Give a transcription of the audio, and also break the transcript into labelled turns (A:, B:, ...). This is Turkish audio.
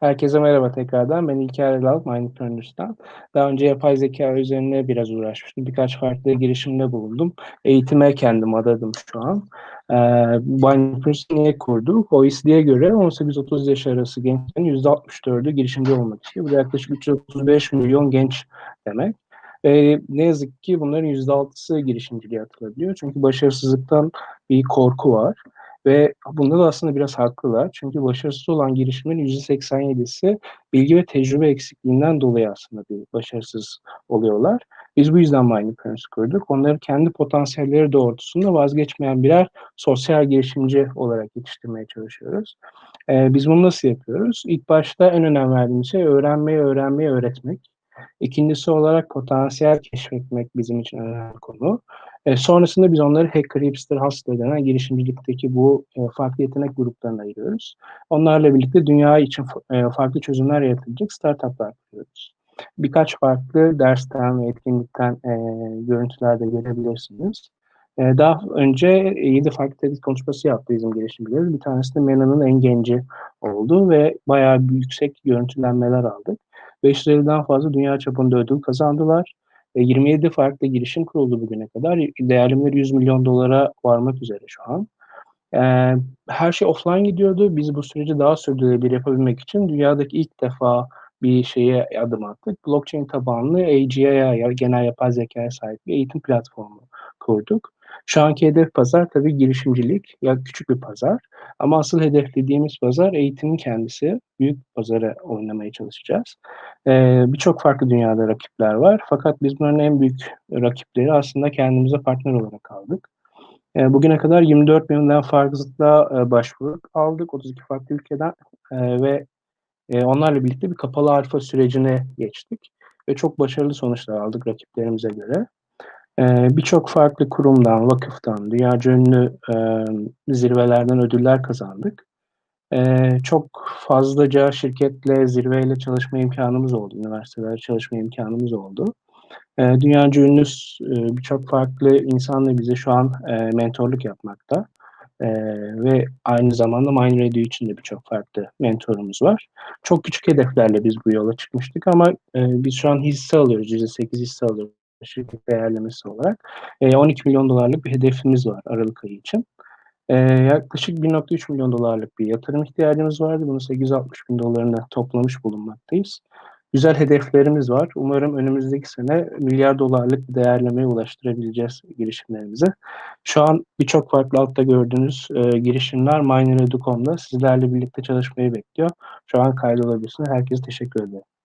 A: Herkese merhaba tekrardan. Ben İlker Elal, Mindpreneur's'tan. Daha önce yapay zeka üzerine biraz uğraşmıştım. Birkaç farklı girişimde bulundum. Eğitime kendim adadım şu an. Ee, Mindpreneur's'ı niye kurduk? OECD'ye göre 18-30 yaş arası gençlerin %64'ü girişimci olmak istiyor. Bu yaklaşık 335 milyon genç demek. Ve ne yazık ki bunların %6'sı girişimciliğe atılabiliyor. Çünkü başarısızlıktan bir korku var. Ve bunda da aslında biraz haklılar. Çünkü başarısız olan girişimin %87'si bilgi ve tecrübe eksikliğinden dolayı aslında bir başarısız oluyorlar. Biz bu yüzden Mindpreneurs kurduk. Onları kendi potansiyelleri doğrultusunda vazgeçmeyen birer sosyal girişimci olarak yetiştirmeye çalışıyoruz. Ee, biz bunu nasıl yapıyoruz? İlk başta en önem verdiğimiz şey öğrenmeyi, öğrenmeyi öğretmek. İkincisi olarak potansiyel keşfetmek bizim için önemli konu. E, sonrasında biz onları hacker, hipster, hustler denen girişimcilikteki bu e, farklı yetenek gruplarına ayırıyoruz. Onlarla birlikte dünya için e, farklı çözümler yaratabilecek startuplar kuruyoruz. Birkaç farklı dersten ve etkinlikten e, görüntüler de görebilirsiniz. E, daha önce 7 farklı TEDx konuşması yaptı bizim girişimcilerimiz. Bir tanesi de MENA'nın en genci oldu ve bayağı yüksek görüntülenmeler aldık. 550'den fazla dünya çapında ödül kazandılar. 27 farklı girişim kuruldu bugüne kadar. Değerlemeleri 100 milyon dolara varmak üzere şu an. her şey offline gidiyordu. Biz bu süreci daha sürdürülebilir yapabilmek için dünyadaki ilk defa bir şeye adım attık. Blockchain tabanlı AGI'ye, genel yapay zekaya sahip bir eğitim platformu kurduk. Şu anki hedef pazar tabii girişimcilik ya küçük bir pazar. Ama asıl hedeflediğimiz pazar eğitimin kendisi. Büyük pazara oynamaya çalışacağız. Ee, Birçok farklı dünyada rakipler var. Fakat biz bunların en büyük rakipleri aslında kendimize partner olarak aldık. Ee, bugüne kadar 24 binden fazla e, başvuru aldık. 32 farklı ülkeden e, ve e, onlarla birlikte bir kapalı alfa sürecine geçtik. Ve çok başarılı sonuçlar aldık rakiplerimize göre. Ee, Birçok farklı kurumdan, vakıftan, dünyaca ünlü e, zirvelerden ödüller kazandık. Ee, çok fazlaca şirketle, zirveyle çalışma imkanımız oldu, üniversitelerde çalışma imkanımız oldu. Ee, dünyaca ünlü e, birçok farklı insanla bize şu an e, mentorluk yapmakta. Ee, ve aynı zamanda Mind Radio için de birçok farklı mentorumuz var. Çok küçük hedeflerle biz bu yola çıkmıştık ama e, biz şu an hisse alıyoruz, %8 hisse alıyoruz şirket değerlemesi olarak. E, 12 milyon dolarlık bir hedefimiz var Aralık ayı için. E, yaklaşık 1.3 milyon dolarlık bir yatırım ihtiyacımız vardı. Bunu 860 bin dolarına toplamış bulunmaktayız. Güzel hedeflerimiz var. Umarım önümüzdeki sene milyar dolarlık bir değerlemeye ulaştırabileceğiz girişimlerimizi. Şu an birçok farklı altta gördüğünüz e, girişimler Miner.com'da sizlerle birlikte çalışmayı bekliyor. Şu an kaydolabilirsiniz. Herkese teşekkür ederim.